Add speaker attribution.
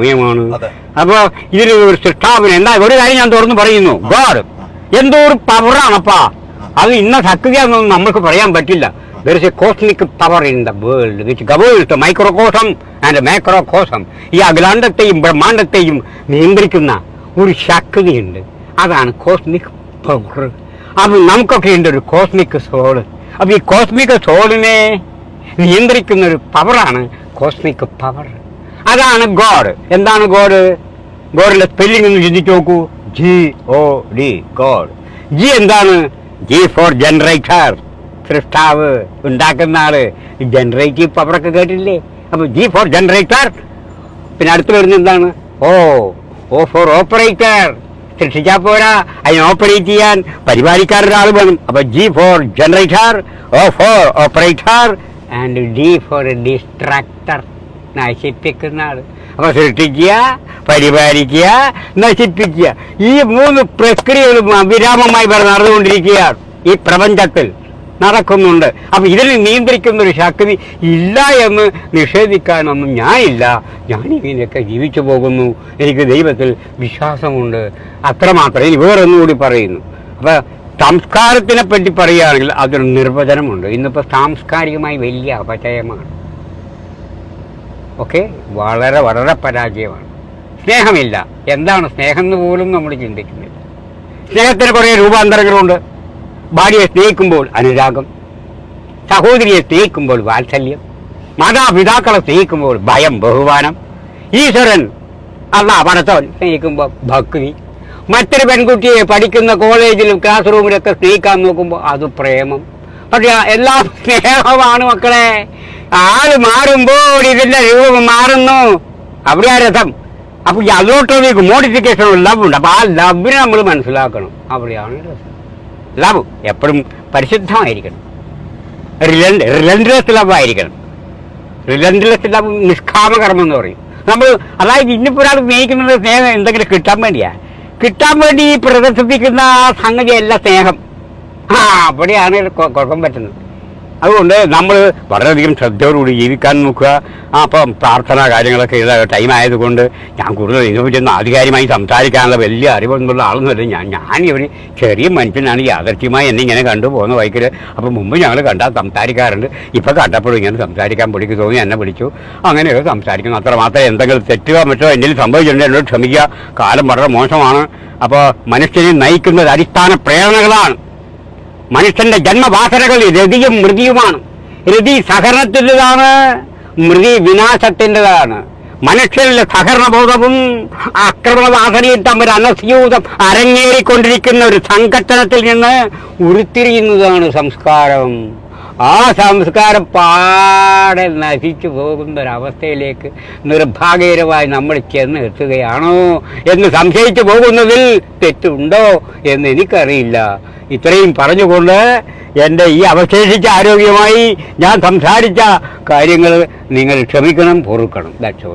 Speaker 1: സമയമാണ് അപ്പോ ഇതിന് ഒരു സൃഷ്ടാവിന് എന്താ ഒരു കാര്യം ഞാൻ തുറന്നു പറയുന്നു. ഗോഡ് എന്തോ ഒരു പവറാണപ്പാ. അത് ഇന്ന സത്യതയാണെന്നൊന്നും നമ്മൾക്ക് പറയാൻ പറ്റില്ല. There is a cosmic power in the world which governs microcosm and macrocosm ഈ അഖിലാണ്ടത്തെയും ബ്രഹ്മാണ്ടത്തെയും നിയന്ത്രിക്കുന്ന ഒരു ശക്തിയുണ്ട്. അതാണ് കോസ്മിക് പവർ അത് നമുക്കൊക്കെ ഉണ്ട് ഒരു കോസ്മിക് സോൾ അപ്പൊ ഈ കോസ്മിക് സോളിനെ നിയന്ത്രിക്കുന്ന ഒരു പവറാണ് കോസ്മിക് പവർ അതാണ് ഗോഡ്. എന്താണ് ഗോഡ്? ഗോഡിന്റെ സ്പെല്ലിംഗ് ഒന്ന് ചിന്തിച്ചു നോക്കൂ. G O D God. G എന്താണ്? ജി ഫോർ ജനറേറ്റർ സൃഷ്ടാവ്. ഉണ്ടാക്കുന്ന ആൾ. ജനറേറ്റീവ് പവറൊക്കെ കേട്ടില്ലേ അപ്പൊ ജി ഫോർ ജനറേറ്റർ പിന്നെ അടുത്ത് വരുന്നത് എന്താണ്? ഓ ഓ ഫോർ ഓപ്പറേറ്റർ സൃഷ്ടിച്ചാൽ പോരാ. അതിനെ ഓപ്പറേറ്റ് ചെയ്യാൻ പരിപാലിക്കാൻ ഒരാൾ വേണം. അപ്പൊ G for generator O for operator and D for destructor നശിപ്പിക്കുന്ന ആൾ അപ്പൊ സൃഷ്ടിക്കുക പരിപാലിക്കുക നശിപ്പിക്കുക. ഈ മൂന്ന് പ്രക്രിയകളും അവിരാമമായി ഇവിടെ നടന്നുകൊണ്ടിരിക്കുകയാണ് ഈ പ്രപഞ്ചത്തിൽ നടക്കുന്നുണ്ട്. അപ്പൊ ഇതിനെ നിയന്ത്രിക്കുന്ന ഒരു ശക്തി ഇല്ല എന്ന് നിഷേധിക്കാനൊന്നും ഞാനില്ല. ഞാൻ ഇങ്ങനെയൊക്കെ ജീവിച്ചു പോകുന്നു. എനിക്ക് ദൈവത്തിൽ വിശ്വാസമുണ്ട്. അത്രമാത്രം. ഇനി വേറൊന്നുകൂടി പറയുന്നു. അപ്പൊ സംസ്കാരത്തിനെ പറ്റി പറയുകയാണെങ്കിൽ അതൊരു നിർവചനമുണ്ട്. ഇന്നിപ്പോൾ സാംസ്കാരികമായി വലിയ അപചയമാണ്. ഓക്കെ? വളരെ വളരെ പരാജയമാണ്. സ്നേഹമില്ല. എന്താണ് സ്നേഹം എന്ന് പോലും നമ്മൾ ചിന്തിക്കുന്നില്ല. സ്നേഹത്തിന് കുറേ രൂപാന്തരങ്ങളുണ്ട്. ഭാര്യയെ സ്നേഹിക്കുമ്പോൾ അനുരാഗം. സഹോദരിയെ സ്നേഹിക്കുമ്പോൾ വാത്സല്യം. മാതാപിതാക്കളെ സ്നേഹിക്കുമ്പോൾ ഭയം ബഹുമാനം. ഈശ്വരൻ അല്ല പടത്തോൻ സ്നേഹിക്കുമ്പോൾ ഭക്തി. മറ്റൊരു പെൺകുട്ടിയെ പഠിക്കുന്ന കോളേജിലും ക്ലാസ് റൂമിലൊക്കെ സ്നേഹിക്കാൻ നോക്കുമ്പോൾ അത് പ്രേമം. പക്ഷെ എല്ലാം സ്നേഹമാണ് മക്കളെ. ആൾ മാറുമ്പോൾ ഇതിന്റെ രൂപം മാറുന്നു. അവിടെയാ രസം അപ്പൊ ഈ അതിലോട്ടൊരു മോഡിഫിക്കേഷൻ ലവ് ഉണ്ട്. അപ്പൊ ആ ലവിനെ നമ്മൾ മനസ്സിലാക്കണം. അവിടെയാണ് രസം ലവ് എപ്പോഴും പരിശുദ്ധമായിരിക്കണം. റിലൻഡ്ലെസ് ലവ് ആയിരിക്കണം. റിലൻഡ്ലെസ് ലവ് നിഷ്കാമകർമ്മം എന്ന് പറയും. നമ്മൾ അതായത് ഇന്നിപ്പോ ഒരാൾ സ്നേഹിക്കുന്നത് സ്നേഹം എന്തെങ്കിലും കിട്ടാൻ വേണ്ടിയാ. കിട്ടാൻ വേണ്ടി പ്രദർശിപ്പിക്കുന്ന സംഗതിയല്ല സ്നേഹം. ആ അവിടെയാണ് കുഴപ്പം പറ്റുന്നത്. അതുകൊണ്ട് നമ്മൾ വളരെയധികം ശ്രദ്ധയോടുകൂടി ജീവിക്കാൻ നോക്കുക. ആ അപ്പം പ്രാർത്ഥന കാര്യങ്ങളൊക്കെ ഉള്ള ടൈം ആയതുകൊണ്ട് ഞാൻ കൂടുതൽ ഇതിനെപ്പറ്റിയൊന്നും ആധികാരികമായി സംസാരിക്കാനുള്ള വലിയ അറിവൊന്നുമുള്ള ആളൊന്നുമല്ല. ഞാൻ ഞാൻ ഇവർ ചെറിയ മനുഷ്യനാണ് യാദർച്യമായി എന്നെ ഇങ്ങനെ കണ്ടു പോകുന്ന വൈക്കിൽ അപ്പം മുമ്പ് ഞങ്ങൾ കണ്ടാൽ സംസാരിക്കാറുണ്ട്. ഇപ്പം കണ്ടപ്പോഴും ഇങ്ങനെ സംസാരിക്കാൻ പിടിക്ക് തോന്നി എന്നെ വിളിച്ചു. അങ്ങനെയൊക്കെ സംസാരിക്കുന്നു. അത്ര മാത്രമേ എന്തെങ്കിലും തെറ്റുക മറ്റോ എന്തെങ്കിലും സംഭവിച്ചിട്ടുണ്ട് എന്നോട് ക്ഷമിക്കുക. കാലം വളരെ മോശമാണ്. അപ്പോൾ മനുഷ്യനെ നയിക്കുന്നത് അടിസ്ഥാന പ്രേരണകളാണ്. മനുഷ്യന്റെ ജന്മവാസനകൾ രതിയും മൃതിയുമാണ്. രതി സഹകരണത്തിന്റെതാണ് മൃതി വിനാശത്തിന്റെതാണ്. മനുഷ്യരിലെ സഹകരണബോധവും ആക്രമണവാസനയും തമ്മിൽ അനസ്യൂതം അരങ്ങേറിക്കൊണ്ടിരിക്കുന്ന ഒരു സംഘട്ടനത്തിൽ നിന്ന് ഉരുത്തിരിയുന്നതാണ് സംസ്കാരം. ആ സംസ്കാരം പാടെ നശിച്ചു പോകുന്ന ഒരവസ്ഥയിലേക്ക് നിർഭാഗ്യകരമായി നമ്മൾ ചെന്ന് എത്തുകയാണോ എന്ന് സംശയിച്ചു പോകുന്നതിൽ തെറ്റുണ്ടോ എന്ന് എനിക്കറിയില്ല. ഇത്രയും പറഞ്ഞുകൊണ്ട് എന്റെ ഈ അവശേഷിച്ച ആരോഗ്യമായി ഞാൻ സംസാരിച്ച കാര്യങ്ങൾ നിങ്ങൾ ക്ഷമിക്കണം പൊറുക്കണം. ദാറ്റ്സ്